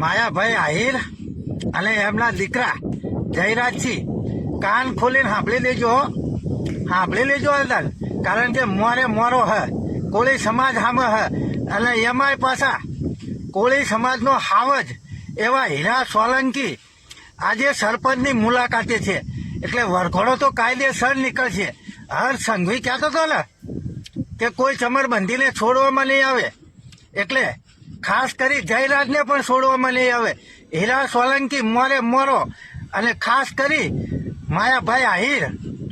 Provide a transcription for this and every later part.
માયાભાઈ આહિર અને એમના દીકરા જયરાજસિંહ કાન ખોલીને સાંભળી લેજો. સાંભળી લેજો અલદાર કારણ કે મોરે મોરો હ, કોળી સમાજ સામે હ, અને એમાંય પાછા કોળી સમાજનો હાવજ એવા હીરા સોલંકી આજે સરપંચની મુલાકાતે છે. એટલે વરઘોડો તો કાયદેસર નીકળશે. હર સંઘવી કહેતો હતો ને કે કોઈ ચમરબંધીને છોડવામાં નહીં આવે. એટલે ખાસ કરી જયરાજને પણ છોડવામાં નહીં આવે. હીરા સોલંકી મોરે મોરો અને ખાસ કરી માયાભાઈ આહિર.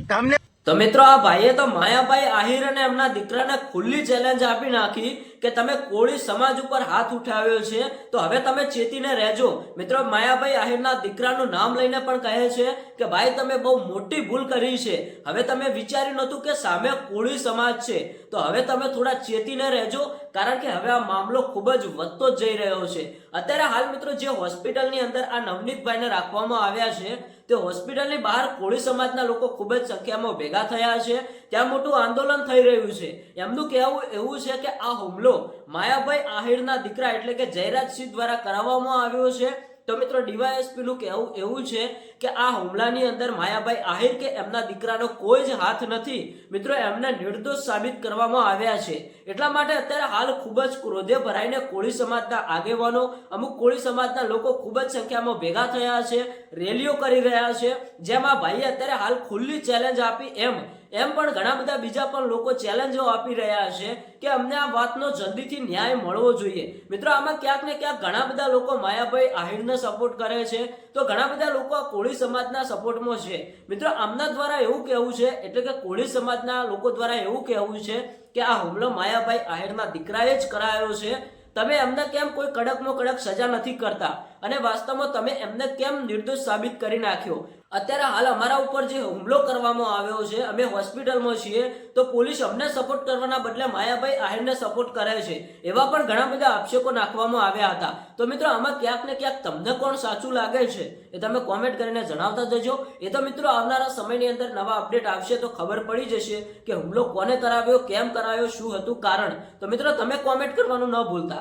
તમને તો મિત્રો આ ભાઈએ તો માયાભાઈ આહિર અને એમના દીકરાને ખુલ્લી ચેલેન્જ આપી નાખી કે તમે કોળી સમાજ ઉપર હાથ ઉઠાવ્યો છે, તો હવે તમે ચેતીને રહેજો. મિત્રો, માયાભાઈ આહિરના દીકરાનું નામ લઈને પણ કહે છે કે, ભાઈ, તમે બહુ મોટી ભૂલ કરી છે. હવે તમે વિચાર્યું નહોતું કે સામે કોળી સમાજ છે. તો હવે તમે થોડા ચેતીને રહેજો કારણ કે હવે આ મામલો ખૂબ જ વધતો જ જઈ રહ્યો છે. અત્યારે હાલ મિત્રો જે હોસ્પિટલની અંદર આ નવનીતભાઈને રાખવામાં આવ્યા છે, તે હોસ્પિટલની બહાર કોળી સમાજના લોકો ખૂબ જ સંખ્યામાં ભેગા થયા છે. ત્યાં મોટું આંદોલન થઈ રહ્યું છે. એમનું કહેવું એવું છે કે આ હુમલો માયાભાઈ આહિરના દીકરા એટલે કે જયરાજસિંહ દ્વારા કરાવવામાં આવ્યો છે. તો મિત્રો ડીવાયએસપીનું કહેવું એવું છે કે આ હુમલાની અંદર માયાભાઈ આહિર કે એમના દીકરાનો કોઈ જ હાથ નથી. મિત્રો, એમને નિર્દોષ સાબિત કરવામાં આવ્યા છે. એટલા માટે અત્યારે હાલ ખૂબ જ ક્રોધે ભરાઈને કોળી સમાજના આગેવાનો, અમુક કોળી સમાજના લોકો ખૂબ જ સંખ્યામાં ભેગા થયા છે, રેલીઓ કરી રહ્યા છે. જેમાં ભાઈએ અત્યારે હાલ ખુલ્લી ચેલેન્જ આપી એમ. એમ પણ ઘણા બધા બીજા પણ લોકો ચેલેન્જો આપી રહ્યા છે કે અમને આ વાતનો જલ્દીથી ન્યાય મળવો જોઈએ. મિત્રો, આમાં ક્યાંક ને ક્યાંક ઘણા બધા લોકો માયાભાઈ આહિરને સપોર્ટ કરે છે. તો ઘણા બધા લોકો આ કોળી સમાજના સપોર્ટમાં છે. મિત્રો, આમના દ્વારા એવું કહેવું છે, એટલે કે કોળી સમાજના લોકો દ્વારા એવું કહેવું છે કે આ હુમલો માયાભાઈ આહિરના દીકરાએ જ કરાયો છે. તમે એમને કેમ કોઈ કડકમાં કડક સજા નથી કરતા? અને વાસ્તવમાં તમે એમને કેમ નિર્દોષ સાબિત કરી નાખ્યો? અત્યારે હાલ અમારા ઉપર જે હુમલો કરવામાં આવ્યો છે, અમે હોસ્પિટલમાં છીએ, તો પોલીસ અમને સપોર્ટ કરવાના બદલે માયાભાઈ આહિરને સપોર્ટ કરે છે, એવા પણ ઘણા બધા આક્ષેપો નાખવામાં આવ્યા હતા. તો મિત્રો, આમાં ક્યાંક ને ક્યાંક તમને કોણ સાચું લાગે છે, એ તમે કોમેન્ટ કરીને જણાવતા જજો. એ તો મિત્રો, આવનારા સમયની અંદર નવા અપડેટ આવશે તો ખબર પડી જશે કે હુમલો કોને કરાવ્યો, કેમ કરાવ્યો શું હતું કારણ. તો મિત્રો, તમે કોમેન્ટ કરવાનું ન ભૂલતા.